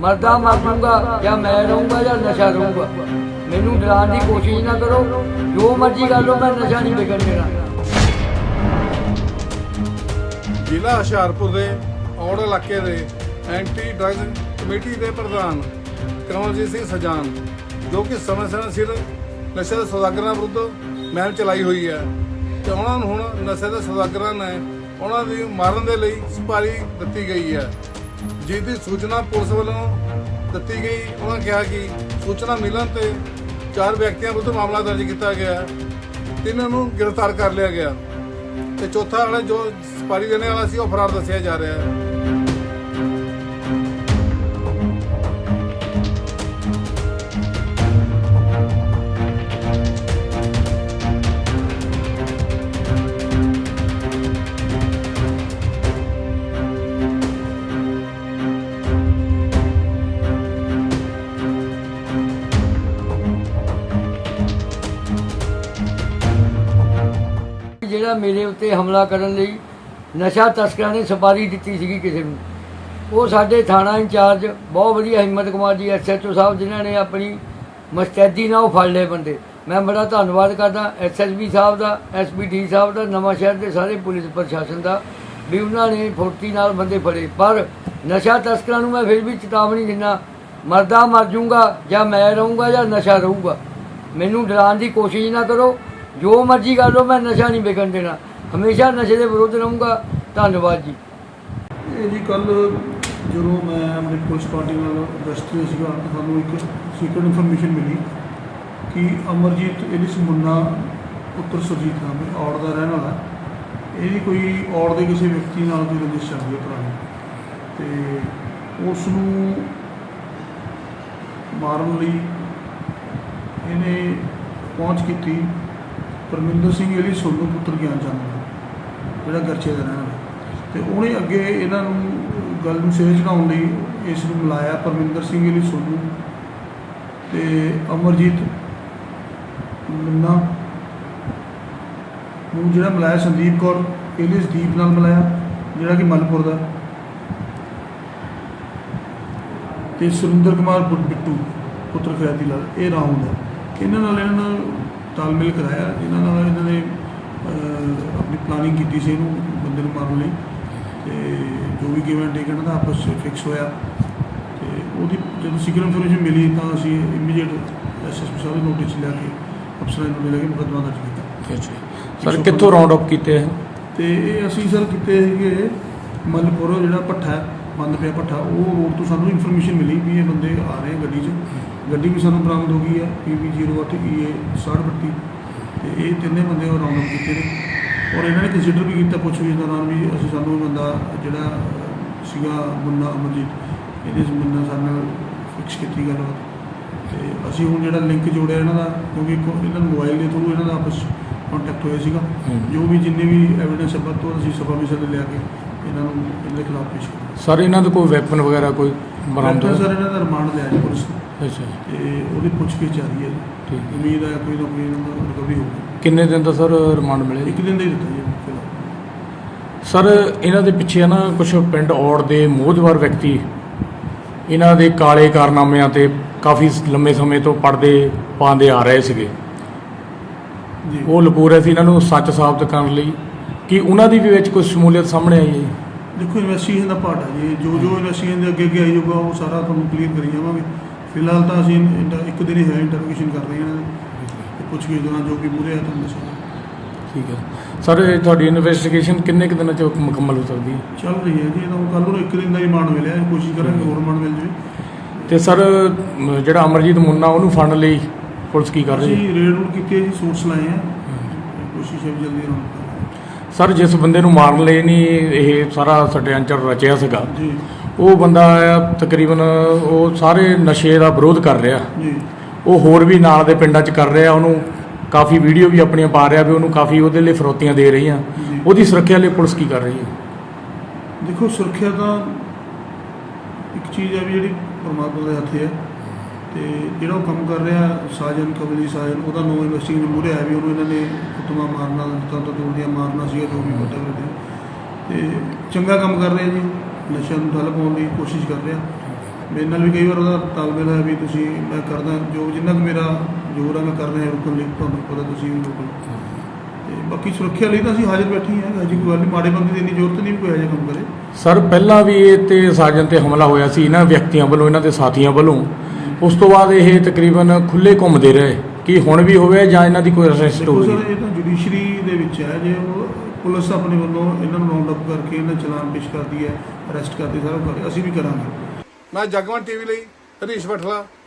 ਮਰਦਾ ਮਰ ਜਾਊਂਗਾ ਜਾਂ ਮੈਂ ਰਹੂੰਗਾ ਜਾਂ ਨਸ਼ਾ ਰਹੂੰਗਾ। ਮੈਨੂੰ ਡਰਾਉਣ ਦੀ ਕੋਸ਼ਿਸ਼ ਨਾ ਕਰੋ। ਜੋ ਮਰਜ਼ੀ ਕਰ ਲਓ, ਮੈਂ ਨਸ਼ਾ ਨਹੀਂ ਵਿਕਣ ਦੇਣਾ। ਜ਼ਿਲ੍ਹਾ ਹੁਸ਼ਿਆਰਪੁਰ ਦੇ ਔੜ ਇਲਾਕੇ ਦੇ ਐਂਟੀ ਡਰੱਗਸ ਕਮੇਟੀ ਦੇ ਪ੍ਰਧਾਨ ਕਮਲਜੀਤ ਸਿੰਘ ਸਜਾਨ, ਜੋ ਕਿ ਸਮੇਂ ਸਮੇਂ ਸਿਰ ਨਸ਼ੇ ਦੇ ਸੌਦਾਗਰਾਂ ਵਿਰੁੱਧ ਮੁਹਿੰਮ ਚਲਾਈ ਹੋਈ ਹੈ, ਤੇ ਉਹਨਾਂ ਨੂੰ ਹੁਣ ਨਸ਼ੇ ਦੇ ਸੌਦਾਗਰਾਂ ਨੇ ਉਹਨਾਂ ਦੀ ਮਾਰਨ ਦੇ ਲਈ ਸੁਪਾਰੀ ਦਿੱਤੀ ਗਈ ਹੈ। ਜਿਸ ਦੀ ਸੂਚਨਾ ਪੁਲਿਸ ਵੱਲੋਂ ਦਿੱਤੀ ਗਈ। ਉਹਨਾਂ ਕਿਹਾ ਕਿ ਸੂਚਨਾ ਮਿਲਣ ਤੇ ਚਾਰ ਵਿਅਕਤੀਆਂ ਵਿਰੁੱਧ ਮਾਮਲਾ ਦਰਜ ਕੀਤਾ ਗਿਆ ਹੈ। ਤਿੰਨਾਂ ਨੂੰ ਗ੍ਰਿਫਤਾਰ ਕਰ ਲਿਆ ਗਿਆ। ਤੇ ਚੌਥਾ ਵਾਲਾ ਜੋ ਸਪਾਰੀ ਦੇਣੇ ਵਾਲਾ ਸੀ, ਉਹ ਫਰਾਰ ਦੱਸਿਆ ਜਾ ਰਿਹਾ ਹੈ। ਜਿਹੜਾ ਮੇਰੇ ਉੱਤੇ ਹਮਲਾ ਕਰਨ ਲਈ ਨਸ਼ਾ ਤਸਕਰਾਂ ਨੇ ਸਪਾਰੀ ਦਿੱਤੀ ਸੀਗੀ ਕਿਸੇ ਨੂੰ। ਉਹ ਸਾਡੇ ਥਾਣਾ ਇੰਚਾਰਜ ਬਹੁਤ ਵਧੀਆ ਹਿੰਮਤ ਕੁਮਾਰ ਜੀ ਐਸਐਚਓ ਸਾਹਿਬ, ਜਿਨ੍ਹਾਂ ਨੇ ਆਪਣੀ ਮਸਤੈਦੀ ਨਾਲ ਉਹ ਫੜ ਲਏ ਬੰਦੇ। ਮੈਂ ਬੜਾ ਧੰਨਵਾਦ ਕਰਦਾ ਐਸਐਸਬੀ ਸਾਹਿਬ ਦਾ ਐਸਪੀਡੀ ਸਾਹਿਬ ਦਾ, ਨਵਾਂ ਸ਼ਹਿਰ ਦੇ ਸਾਰੇ ਪੁਲਿਸ ਪ੍ਰਸ਼ਾਸਨ ਦਾ, ਵੀ ਉਹਨਾਂ ਨੇ ਫੁਰਤੀ ਨਾਲ ਬੰਦੇ ਫੜੇ। ਪਰ ਨਸ਼ਾ ਤਸਕਰਾਂ ਨੂੰ ਮੈਂ ਫਿਰ ਵੀ ਚੇਤਾਵਨੀ ਦਿੰਦਾ, ਮਰਦਾ ਮਰ ਜਾਊਂਗਾ ਜਾਂ ਮੈਂ ਰਹੂੰਗਾ ਜਾਂ ਨਸ਼ਾ ਰਹੂਗਾ। ਮੈਨੂੰ ਡਰਾਉਣ ਦੀ ਕੋਸ਼ਿਸ਼ ਨਾ ਕਰੋ ਜੋ ਮਰਜ਼ੀ ਕਰ ਲਓ, ਮੈਂ ਨਸ਼ਾ ਨਹੀਂ ਵਿਕਣ ਦੇਣਾ। ਹਮੇਸ਼ਾ ਨਸ਼ੇ ਦੇ ਵਿਰੁੱਧ ਰਹੂੰਗਾ। ਧੰਨਵਾਦ ਜੀ। ਇਹ ਜੀ ਕੱਲ ਜਦੋਂ ਮੈਂ ਆਪਣੀ ਪੁਲਿਸ ਪਾਰਟੀ ਨਾਲ ਗਸ਼ਤ ਸੀਗਾ ਤਾਂ ਸਾਨੂੰ ਇੱਕ ਸੀਕ੍ਰੇਟ ਇਨਫੋਰਮੇਸ਼ਨ ਮਿਲੀ ਕਿ ਅਮਰਜੀਤ, ਇਹਦੀ ਮੁੰਨਾ ਪੁੱਤਰ ਸੁਰਜੀਤ ਨਾਮ ਹੈ, ਔੜ ਦਾ ਰਹਿਣ ਵਾਲਾ ਇਹਦੀ ਕੋਈ ਔੜ ਦੇ ਕਿਸੇ ਵਿਅਕਤੀ ਨਾਲ ਕੋਈ ਰੰਜਿਸ਼ ਚੱਲਦੀ ਹੈ ਪੁਰਾਣੀ। ਤੇ ਉਸ ਨੂੰ ਮਾਰਨ ਲਈ ਇਹਨੇ ਪਹੁੰਚ ਕੀਤੀ। ਪਰਮਿੰਦਰ ਸਿੰਘ ਇਹਦੀ ਸੋਨੂ ਪੁੱਤਰ ਗਿਆਨ ਚੰਦ ਦਾ, ਜਿਹੜਾ ਗਰਚੇ ਦਾ ਰਹਿਣ ਵਾਲਾ। ਤੇ ਉਹਨੇ ਅੱਗੇ ਇਹਨਾਂ ਨੂੰ ਗੱਲ ਨੂੰ ਸਿਰੇ ਚੜਾਉਣ ਲਈ ਇਸ ਨੂੰ ਮਿਲਾਇਆ ਪਰਮਿੰਦਰ ਸਿੰਘ ਇਹਦੀ ਸੋਨੂ ਤੇ ਅਮਰਜੀਤ ਮੁੰਨਾ ਨੂੰ ਜਿਹੜਾ ਮਿਲਾਇਆ ਸੰਦੀਪ ਕੌਰ ਇਹਦੇ ਦੀਪ ਨਾਲ ਮਿਲਾਇਆ ਜਿਹੜਾ ਕਿ ਮਲਪੁਰ ਦਾ। ਤੇ ਸੁਰਿੰਦਰ ਕੁਮਾਰ ਬਿੱਟੂ ਪੁੱਤਰ ਖਿਆਤੀ ਲਾਲ ਇਹ ਰਾਉਂਡ ਹੈ ਇਹਨਾਂ ਨਾਲ ਇਹਨਾਂ ਨੇ ਤਾਲਮੇਲ ਕਰਾਇਆ ਇਹਨਾਂ ਨਾਲ ਇਹਨਾਂ ਨੇ ਆਪਣੀ ਪਲਾਨਿੰਗ ਕੀਤੀ ਸੀ ਇਹਨੂੰ ਬੰਦੇ ਨੂੰ ਮਾਰਨ ਲਈ। ਤੇ ਜੋ ਵੀ ਗਿਵਨ ਇਹਨਾਂ ਦਾ ਆਪਸ ਵਿੱਚ ਫਿਕਸ ਹੋਇਆ। ਤੇ ਉਹਦੀ ਜਦੋਂ ਸੀਕ੍ਰੇਟ ਇਨਫੋਰਮੇਸ਼ਨ ਮਿਲੀ ਤਾਂ ਅਸੀਂ ਇਮੀਡੀਏਟ ਐਸਐਸਪੀ ਸਾਹਿਬ ਦੇ ਨੋਟਿਸ ਲਿਆ ਕੇ ਅਫਸਰਾਂ ਨੂੰ ਲੈ ਕੇ ਮੁਕੱਦਮਾ ਦਰਜ ਕੀਤਾ। ਸਰ ਕਿੱਥੋਂ ਰਾਉਂਡ ਅਪ ਕੀਤੇ ਹੈ ਤੇ ਇਹ ਅਸੀਂ ਸਰ ਕੀਤੇ ਹੈਗੇ ਮਲਪੁਰ ਜਿਹੜਾ ਹੈ, ਬੰਦ ਪਿਆ ਭੱਠਾ ਉਹ ਰੋਡ ਤੋਂ ਸਾਨੂੰ ਇਨਫੋਰਮੇਸ਼ਨ ਮਿਲੀ ਵੀ ਇਹ ਬੰਦੇ ਆ ਰਹੇ ਆ ਗੱਡੀ 'ਚ। ਗੱਡੀ ਵੀ ਸਾਨੂੰ ਬਰਾਮਦ ਹੋ ਗਈ ਹੈ PB08 EA 6032 ਤੇ ਇਹ ਤਿੰਨੇ ਬੰਦੇ ਉਹ ਰਾਉਂਡ ਅਪ ਕੀਤੇ ਨੇ। ਔਰ ਇਹਨਾਂ ਨੇ ਕੰਸੀਡਰ ਵੀ ਕੀਤਾ ਪੁੱਛ ਵੀ ਦੌਰਾਨ ਵੀ ਅਸੀਂ ਸਾਨੂੰ ਬੰਦਾ ਜਿਹੜਾ ਸੀਗਾ ਮੁੰਨਾ ਅਮਰਜੀਤ ਇਹਦੇ ਮੁੰਨਾ ਸਾਡੇ ਨਾਲ ਫਿਕਸ ਕੀਤੀ ਗੱਲਬਾਤ। ਤੇ ਅਸੀਂ ਹੁਣ ਜਿਹੜਾ ਲਿੰਕ ਜੋੜਿਆ ਇਹਨਾਂ ਦਾ ਕਿਉਂਕਿ ਇਹਨਾਂ ਨੂੰ ਮੋਬਾਈਲ ਦੇ ਥਰੂ ਇਹਨਾਂ ਦਾ ਆਪਸ ਕੰਟੈਕਟ ਹੋਇਆ ਸੀਗਾ। ਜੋ ਵੀ ਜਿੰਨੇ ਵੀ ਐਵੀਡੈਂਸ ਹੈ ਤੋਂ ਅਸੀਂ ਸਭਾ ਵਿੱਚ ਲਿਆ ਕੇ ਇਹਨਾਂ ਨੂੰ ਇਹਦੇ ਖਿਲਾਫ ਪੇਸ਼ ਕਰਾਂਗੇ ਸਰ ਇਹਨਾਂ ਦਾ ਕੋਈ ਵੈਪਨ ਵਗੈਰਾ ਕੋਈ ਬਰਾਮਦ ਡਾਕਟਰ ਸਰ ਹੋਇਆ? ਇਹਨਾਂ ਦਾ ਰਿਮਾਂਡ ਲਿਆ ਜੀ ਪੁਲਿਸ ਨੇ। ਅੱਛਾ ਜੀ, ਤੇ ਉਹਦੀ ਪੁੱਛਗਿੱਛ ਜਾਰੀ ਹੈ ਜੀ। ਠੀਕ ਹੈ। ਉਮੀਦ ਹੈ ਕੋਈ ਨਾ ਕੋਈ ਇਹਨਾਂ ਦਾ ਰਿਕਵਰੀ ਹੋਊਗੀ। ਕਿੰਨੇ ਦਿਨ ਦਾ ਸਰ ਰਿਮਾਂਡ ਮਿਲਿਆ ਜੀ? ਇੱਕ ਦਿਨ ਦਾ ਹੀ ਦਿੱਤਾ ਜੀ ਫਿਲਹਾਲ। ਸਰ ਇਹਨਾਂ ਦੇ ਪਿੱਛੇ ਨਾ ਕੁਝ ਪਿੰਡ ਔੜ ਦੇ ਮੋਹਜਵਾਰ ਵਿਅਕਤੀ ਇਹਨਾਂ ਦੇ ਕਾਲੇ ਕਾਰਨਾਮਿਆਂ ਤੇ ਕਾਫੀ ਲੰਮੇ ਸਮੇਂ ਤੋਂ ਪਰਦੇ ਪਾਉਂਦੇ ਆ ਰਹੇ ਸੀਗੇ। ਜੀ। ਉਹ ਲੁਕੋ ਰਹੇ ਸੀ ਇਹਨਾਂ ਨੂੰ ਸੱਚ ਸਾਬਤ ਕਰਨ ਲਈ। ਕਿ ਉਹਨਾਂ ਦੀ ਵੀ ਵਿੱਚ ਕੋਈ ਸ਼ਮੂਲੀਅਤ ਸਾਹਮਣੇ ਆਈ ਹੈ ਜੀ? ਦੇਖੋ ਇਨਵੈਸਟੀਗੇਸ਼ਨ ਦਾ ਪਾਰਟ ਹੈ ਜੀ। ਜੋ ਜੋ ਇਨਵੈਸਟੀਗੇਸ਼ਨ ਦੇ ਅੱਗੇ ਅੱਗੇ ਆਈ ਜਾਊਗਾ ਉਹ ਸਾਰਾ ਤੁਹਾਨੂੰ ਕਲੀਅਰ ਕਰੀ ਜਾਵਾਂਗੇ। ਫਿਲਹਾਲ ਤਾਂ ਅਸੀਂ ਇੰਟਰ- ਇੱਕ ਦਿਨ ਹੀ ਹੈ ਇੰਟਰੋਗੇਸ਼ਨ ਕਰ ਰਹੇ ਹਾਂ ਤੇ ਪੁੱਛਗਿੱਛ ਦੌਰਾਨ ਜੋ ਵੀ ਮੂਰੇ ਆ ਤੁਹਾਨੂੰ ਦੱਸਾਂਗੇ। ਠੀਕ ਹੈ। ਸਰ ਇਹ ਤੁਹਾਡੀ ਇਨਵੈਸਟੀਗੇਸ਼ਨ ਕਿੰਨੇ ਕੁ ਦਿਨਾਂ ਚ ਮੁਕੰਮਲ ਹੋ ਸਕਦੀ ਹੈ? ਚੱਲ ਰਹੀ ਹੈ ਜੀ ਇਹਦਾ ਕੱਲ ਨੂੰ ਇੱਕ ਦਿਨ ਦਾ ਰਿਮਾਂਡ ਮਿਲਿਆ ਹੈ, ਕੋਸ਼ਿਸ਼ ਕਰਾਂਗੇ ਹੋਰ ਰਿਮਾਂਡ ਮਿਲ ਜਾਵੇ। ਤੇ ਸਰ ਜਿਹੜਾ ਅਮਰਜੀਤ ਮੁੰਨਾ ਉਹਨੂੰ ਫੜਨ ਲਈ ਪੁਲਿਸ ਕੀ ਕਰ ਰਹੀ ਹੈ? ਅਸੀਂ ਰੇਡ ਰੂਡ ਕੀਤੀ ਹੈ ਜੀ ਸੋਰਸ ਲਾਏ ਆ। ਕੋਸ਼ਿਸ਼ ਹੈ ਵੀ ਜਲਦੀ ਕਰਾਂਗੇ ਸਰ ਜਿਸ ਬੰਦੇ ਨੂੰ ਮਾਰਨ ਲਈ ਨਹੀਂ ਇਹ ਸਾਰਾ ਸਟਿਆਂਚਰ ਰਚਿਆ ਸੀਗਾ ਜੀ। ਉਹ ਬੰਦਾ ਤਕਰੀਬਨ ਉਹ ਸਾਰੇ ਨਸ਼ੇ ਦਾ ਵਿਰੋਧ ਕਰ ਰਿਹਾ। ਜੀ। ਉਹ ਹੋਰ ਵੀ ਨਾਲ ਦੇ ਪਿੰਡਾਂ 'ਚ ਕਰ ਰਿਹਾ ਉਹਨੂੰ ਕਾਫੀ ਵੀਡੀਓ ਵੀ ਆਪਣੀਆਂ ਪਾ ਰਿਹਾ ਵੀ ਉਹਨੂੰ ਕਾਫੀ ਉਹਦੇ ਲਈ ਫਰੋਤੀਆਂ ਦੇ ਰਹੀਆਂ। ਉਹਦੀ ਸੁਰੱਖਿਆ ਲਈ ਪੁਲਿਸ ਕੀ ਕਰ ਰਹੀ ਹੈ? ਦੇਖੋ ਸੁਰੱਖਿਆ ਤਾਂ ਇੱਕ ਚੀਜ਼ ਹੈ ਵੀ ਜਿਹੜੀ ਪਰਮਾਤਮਾ ਦੇ ਹੱਥੇ ਹੈ। ਤੇ ਜਿਹੜਾ ਉਹ ਕੰਮ ਕਰ ਰਿਹਾ, ਸਾਜਨ ਕਬਲੀ ਸਾਜਨ, ਉਹਦਾ ਨੋ ਇਨਵੈਸਟੀਗੇਸ਼ਨ ਮੂਰੇ ਆਇਆ ਵੀ ਉਹਨੂੰ ਇਹਨਾਂ ਨੇ ਕੁੱਟਮਾ ਮਾਰਨਾ ਲੱਤਾਂ ਤੋਂ ਤੋੜਦੀਆਂ, ਮਾਰਨਾ ਸੀਗਾ ਜੋ ਵੀ ਵੱਡਾ ਵੱਡੇ ਤੇ ਚੰਗਾ ਕੰਮ ਕਰ ਰਿਹਾ ਜੀ, ਨਸ਼ਿਆਂ ਨੂੰ ਠੱਲ ਪਾਉਣ ਦੀ ਕੋਸ਼ਿਸ਼ ਕਰ ਰਿਹਾ। ਮੇਰੇ ਨਾਲ ਵੀ ਕਈ ਵਾਰ ਉਹਦਾ ਤਾਲਮੇਲ ਹੈ ਵੀ ਤੁਸੀਂ, ਮੈਂ ਕਰਦਾ, ਜੋ ਜਿੰਨਾ ਕੁ ਮੇਰਾ ਜ਼ੋਰ ਹੈ ਮੈਂ ਕਰ ਰਿਹਾ ਰੁਕਣ ਲਈ ਤੁਹਾਨੂੰ ਪਤਾ ਤੁਸੀਂ ਵੀ ਰੁਕੋ ਤੇ ਬਾਕੀ ਸੁਰੱਖਿਆ ਲਈ ਤਾਂ ਅਸੀਂ ਹਾਜ਼ਰ ਬੈਠੇ ਹੀ ਹਾਂ ਅਜੇ ਕੋਈ ਗੱਲ ਨਹੀਂ ਮਾੜੇ ਬੰਦੇ ਦੀ ਇੰਨੀ ਜ਼ਰੂਰਤ ਨਹੀਂ ਵੀ ਕੋਈ ਅਜੇ ਕੰਮ ਕਰੇ। ਸਰ, ਪਹਿਲਾਂ ਵੀ ਇਹ ਤੇ ਸਾਜਨ ਤੇ ਹਮਲਾ ਹੋਇਆ ਸੀ, ਇਹਨਾਂ ਵਿਅਕਤੀਆਂ ਵੱਲੋਂ, ਇਹਨਾਂ ਦੇ ਸਾਥੀਆਂ ਵੱਲੋਂ। ਉਸ ਤੋਂ ਬਾਅਦ ਇਹ ਤਕਰੀਬਨ ਖੁੱਲੇ ਘੁੰਮਦੇ ਰਹੇ ਕੀ ਹੁਣ ਵੀ ਹੋਵੇ ਜਾਂ ਇਹਨਾਂ ਦੀ ਕੋਈ ਅਰੈਸਟ ਹੋਈ ਸਰ ਇਹ ਤਾਂ ਜੁਡੀਸ਼ਰੀ ਦੇ ਵਿੱਚ ਹੈ ਜੇ ਉਹ ਪੁਲਿਸ ਆਪਣੇ ਵੱਲੋਂ ਇਹਨਾਂ ਨੂੰ ਰਾਉਂਡ ਅਪ ਕਰਕੇ ਇਹਨਾਂ ਚਲਾਨ ਪੇਸ਼ ਕਰਦੀ ਹੈ ਅਰੈਸਟ ਕਰਦੀ ਸਾਰਾ ਕੁਝ ਅਸੀਂ ਵੀ ਕਰਾਂਗੇ। ਮੈਂ ਜਗਵੰਤ ਟੀਵੀ ਲਈ ਹਰੀਸ਼ ਬਠਲਾ।